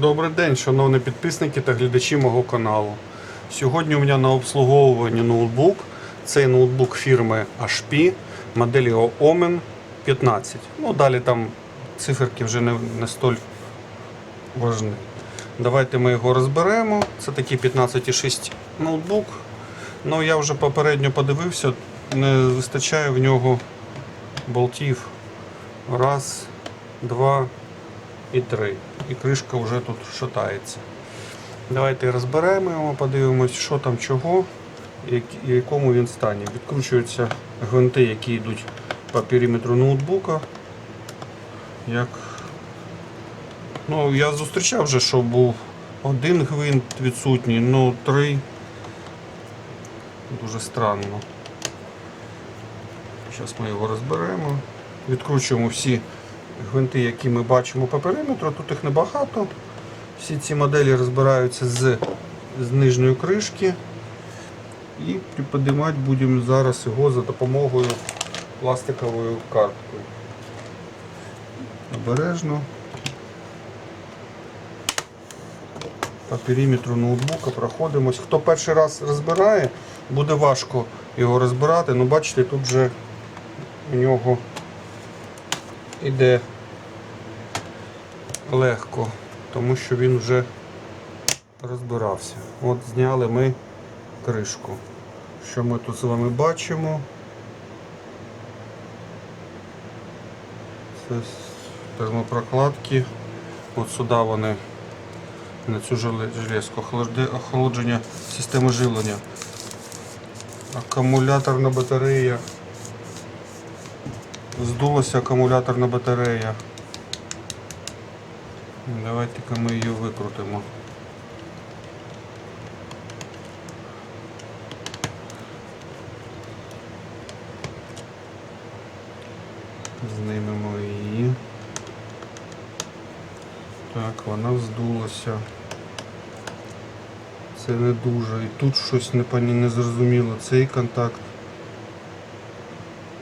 Добрий день, шановні підписники та глядачі мого каналу. Сьогодні у мене на обслуговуванні ноутбук. Цей ноутбук фірми HP, модель його Omen 15. Ну, далі там циферки вже не, не столь важні. Давайте ми його розберемо. Це такий 15,6 ноутбук. Ну, я вже попередньо подивився, не вистачає в нього болтів. Раз, два і три. І кришка вже тут шатається. Давайте розберемо його, подивимось, що там чого і в якому він стані. Відкручуються гвинти, які йдуть по периметру ноутбука. Як... Ну, я зустрічав вже, що був один гвинт відсутній, ну три. Дуже странно. Зараз ми його розберемо. Відкручуємо всі гвинти, які ми бачимо по периметру. Тут їх небагато. Всі ці моделі розбираються з, з нижньої кришки. І приподимати будемо зараз його за допомогою пластиковою карткою. Обережно. По периметру ноутбука проходимось. Хто перший раз розбирає, буде важко його розбирати. Ну бачите, тут вже у нього іде легко, тому що він вже розбирався. От зняли ми кришку. Що ми тут з вами бачимо? Це термопрокладки. От сюди вони на цю желе- железку охолодження системи живлення. Акумуляторна батарея. Здулася акумуляторна батарея. Давайте-ка ми її викрутимо. Знімемо її. Так, вона вздулася. Це не дуже. І тут щось непоні- незрозуміло. Цей контакт.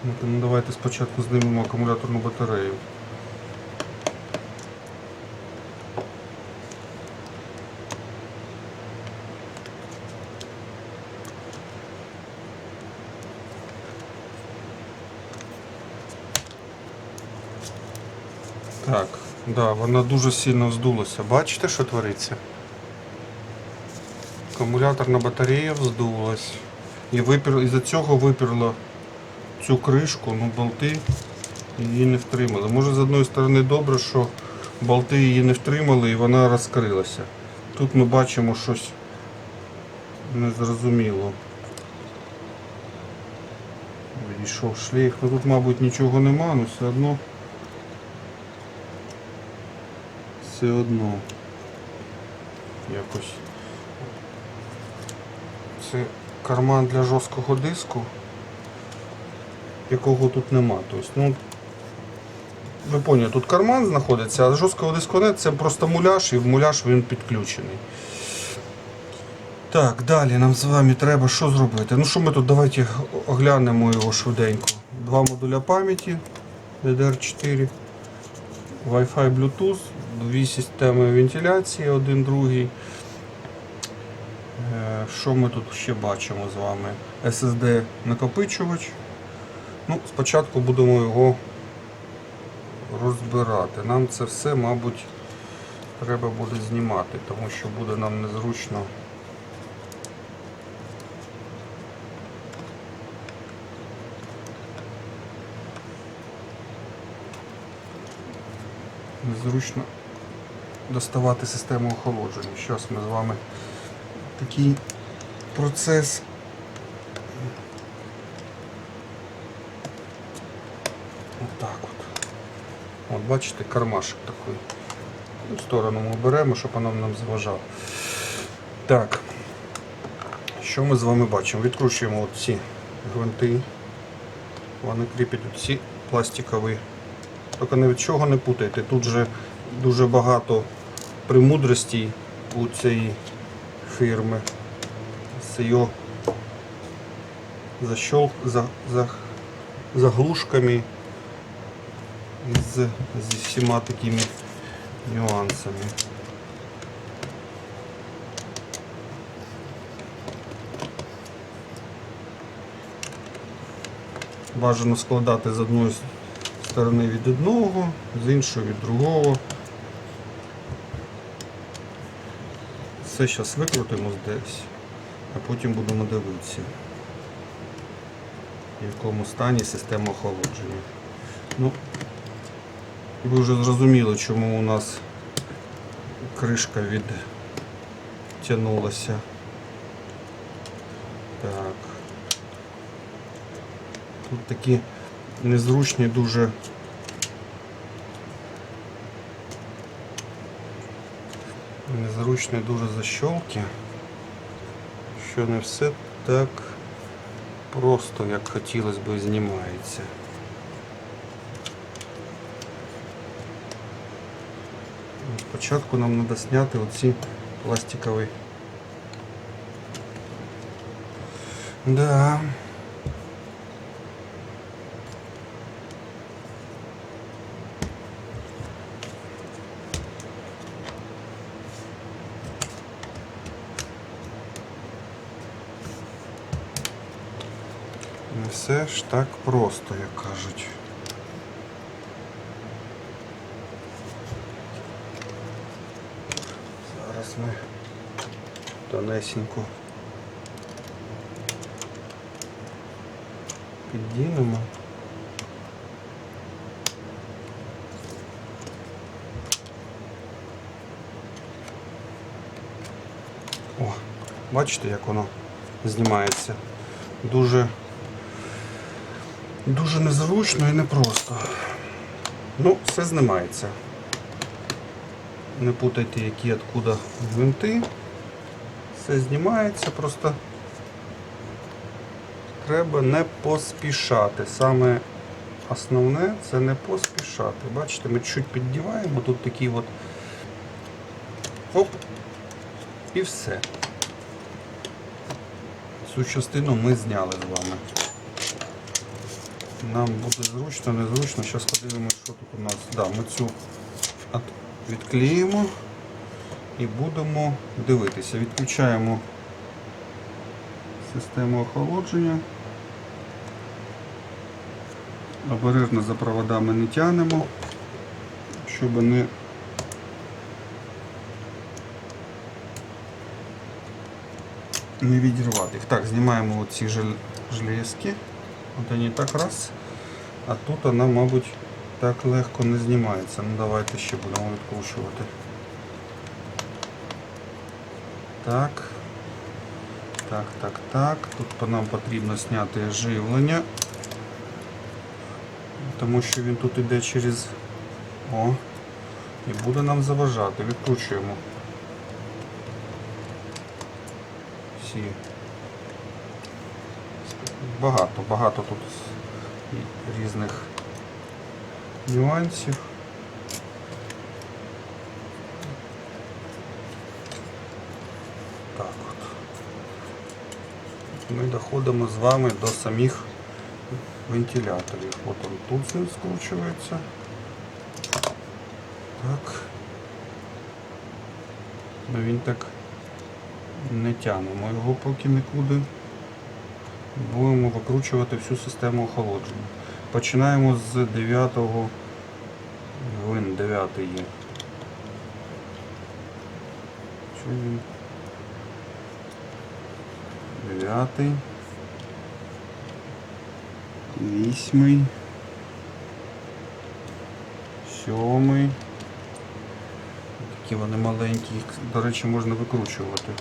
Ну, ну, давайте спочатку знімемо акумуляторну батарею. Так, да, вона дуже сильно вздулася. Бачите, що твориться? Акумуляторна батарея вздулась. І випір... із-за цього виперло цю кришку, ну болти її не втримали. Може з одної сторони добре, що болти її не втримали і вона розкрилася. Тут ми бачимо щось незрозуміло. Відійшов шлейф. Ну тут, мабуть, нічого нема, але все одно. Все одно. Якось. Це карман для жорсткого диску, якого тут нема. Тобто, ну, ви поняли, тут карман знаходиться, а жорсткого диску нет, це просто муляж і в муляж він підключений. Так, далі нам з вами треба що зробити? Ну що ми тут, давайте оглянемо його швиденько. Два модуля пам'яті DDR4, Wi-Fi Bluetooth, дві системи вентиляції, один другий. Е, Що ми тут ще бачимо з вами? SSD накопичувач. Ну, спочатку будемо його розбирати. Нам це все, мабуть, треба буде знімати, тому що буде нам незручно. Незручно доставати систему охолодження. Зараз ми з вами такий процес. Отак от. От бачите, кармашек такий. В сторону ми беремо, щоб воно нам заважало. Так. Що ми з вами бачимо? Відкручуємо от ці гвинти. Вони кріпять ці пластикові. Тільки ні від чого не путайте. Тут же дуже багато премудростей у цієї фірми з її защел, за, за, заглушками із, зі всіма такими нюансами. Бажано складати з одної сторони від одного, з іншої від другого. Все зараз викрутимо десь, а потім будемо дивитися, в якому стані система охолодження. Ну, ви вже зрозуміли, чому у нас кришка відтягнулася. Так. Тут такі незручні дуже незручні дуже защолки, що не все так просто, як хотілося б, знімається. Спочатку нам треба зняти оці пластикові. Да. Не все ж так просто, як кажуть. Ми тонесенько піддінемо. О, бачите, як воно знімається. Дуже, дуже незручно і непросто. Ну, все знімається. Не путайте, які откуда гвинти. Все знімається, просто треба не поспішати. Саме основне це не поспішати. Бачите, ми чуть піддіваємо, тут такий от оп, і все. Цю частину ми зняли з вами. Нам буде зручно, незручно. Зараз подивимося, що тут у нас. Да, ми цю відклеїмо і будемо дивитися. Відключаємо систему охолодження. Обережно за проводами не тягнемо, щоб не не відірвати їх. Так, знімаємо оці жел- железки. От вони так раз. А тут вона, мабуть, так легко не знімається. Ну давайте ще будемо відкручувати. Так. Так, так, так. Тут нам потрібно зняти живлення. Тому що він тут іде через... О. І буде нам заважати. Відкручуємо. Всі. Багато, багато тут різних нюансів. Так от. Ми доходимо з вами до самих вентиляторів. От он тут він скручується. Так. Ну він так не тягнемо його поки нікуди. Будемо викручувати всю систему охолодження. Починаємо з 9 глин 9 є. Що він? 9 8 7 Такі вони маленькі, їх, до речі, можна викручувати.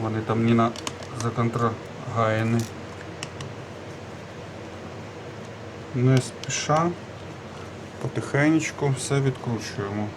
Вони там не на законтрагаєні. Не спіша, потихеньку все відкручуємо.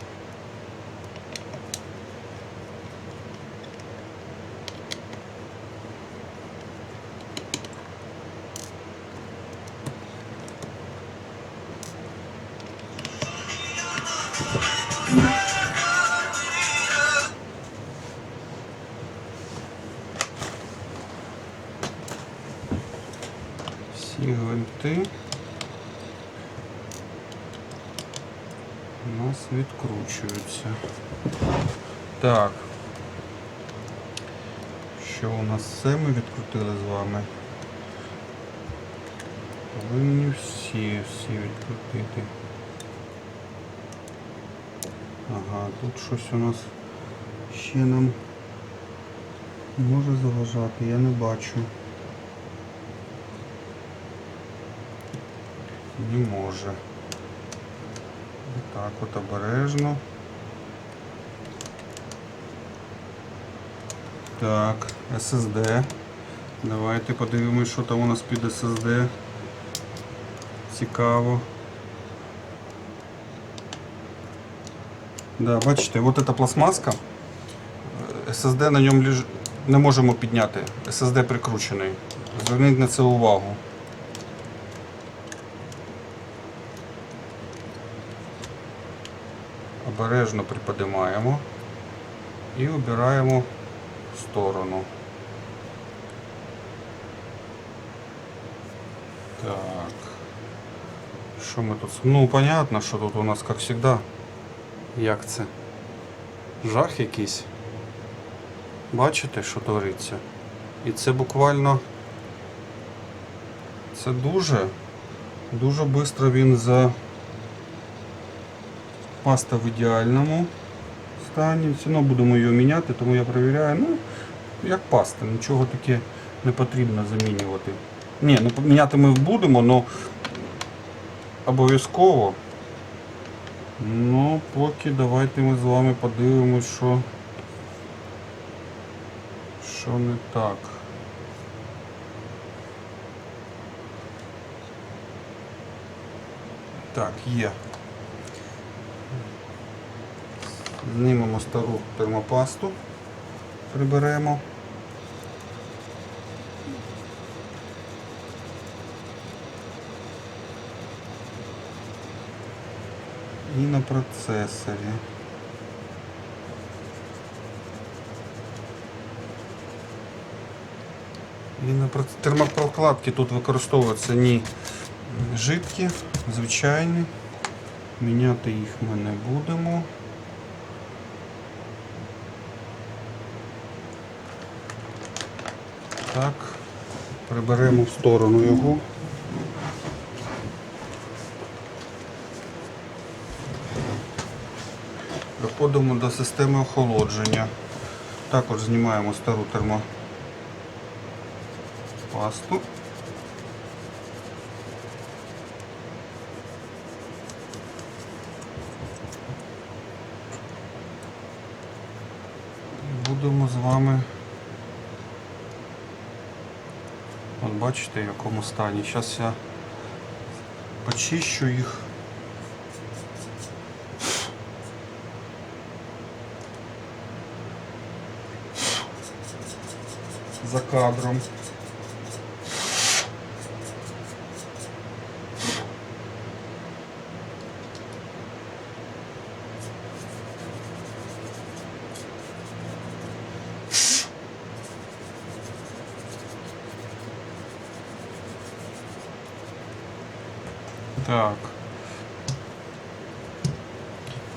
Всі гвинти у нас відкручуються. Так. Що у нас все ми відкрутили з вами? Повинні всі, всі відкрутити. Ага, тут щось у нас ще нам може заважати, я не бачу. Не може. Так от обережно. Так, SSD. Давайте подивимось, що там у нас під SSD. Цікаво. Да, бачите, от эта пластмаска. SSD на ньому ліж... не можемо підняти. SSD прикручений. Зверніть на це увагу. Обережно приподимаємо і обираємо сторону. Так. Що ми тут? Ну, понятно, що тут у нас, як завжди. Як це? Жах якийсь. Бачите, що твориться? І це буквально. Це дуже, дуже швидко він за паста в ідеальному стані. Все одно будемо її міняти, тому я перевіряю. Ну, як паста, нічого таке не потрібно замінювати. Ні, ну міняти ми будемо, але обов'язково. Ну, поки давайте ми з вами подивимось, що, що не так. Так, є. Знімемо стару термопасту, приберемо. І на процесорі. І на проц- термопрокладки тут використовуються ні жидкі, звичайні. Міняти їх ми не будемо. Так, приберемо в сторону його. Переходимо до системи охолодження. Також знімаємо стару термопасту. Будемо з вами. От бачите, в якому стані. Зараз я почищу їх. за кадром. Так.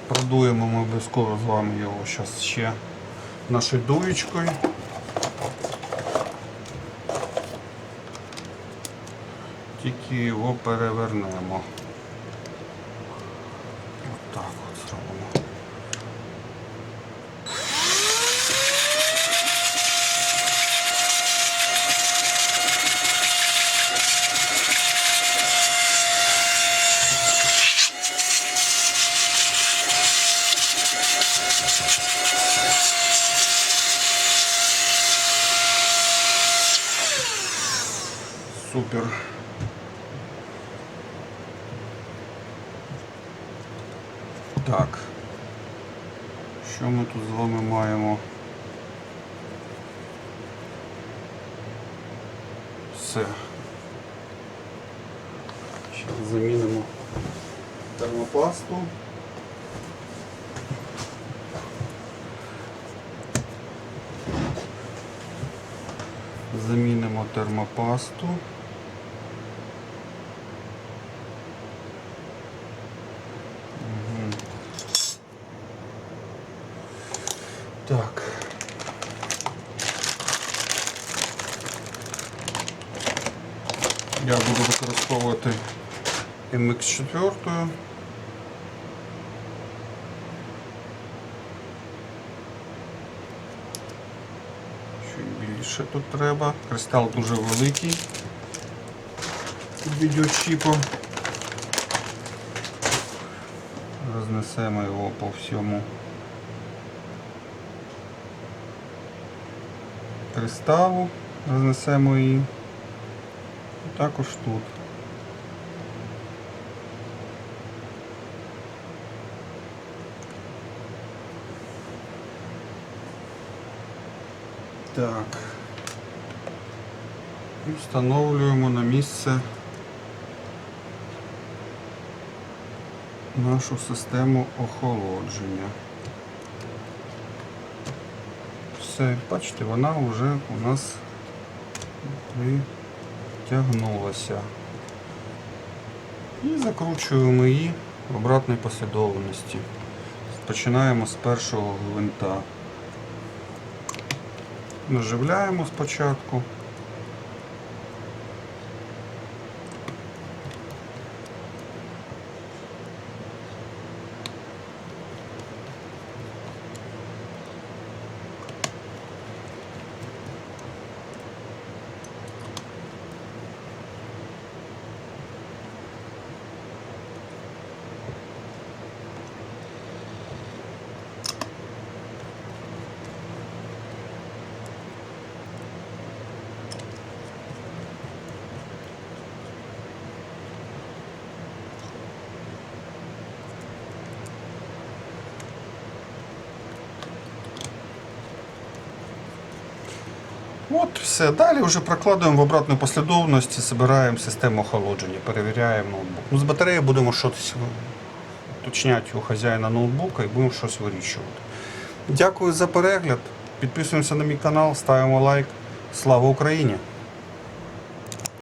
Продуємо ми обов'язково з вами його зараз ще нашою дуєчкою. Тільки його перевернемо. Супер. Так. Що ми тут з вами маємо? Все. Зараз замінимо термопасту. Замінимо термопасту. Мгм. Так. Я буду використовувати MX4. Чуть більше тут треба. Кристал дуже великий від відеочіпу. Рознесемо його по всьому кристалу, рознесемо її. І також тут. Так. І встановлюємо на місце нашу систему охолодження. Все, бачите, вона вже у нас притягнулася. І закручуємо її в обратній послідовності. Починаємо з першого гвинта. Наживляємо спочатку. От все. Далі вже прокладуємо в обратну послідовність, збираємо систему охолодження, перевіряємо ноутбук. Ну, з батареї будемо щось уточняти у хазяїна ноутбука і будемо щось вирішувати. Дякую за перегляд. Підписуємося на мій канал, ставимо лайк. Слава Україні!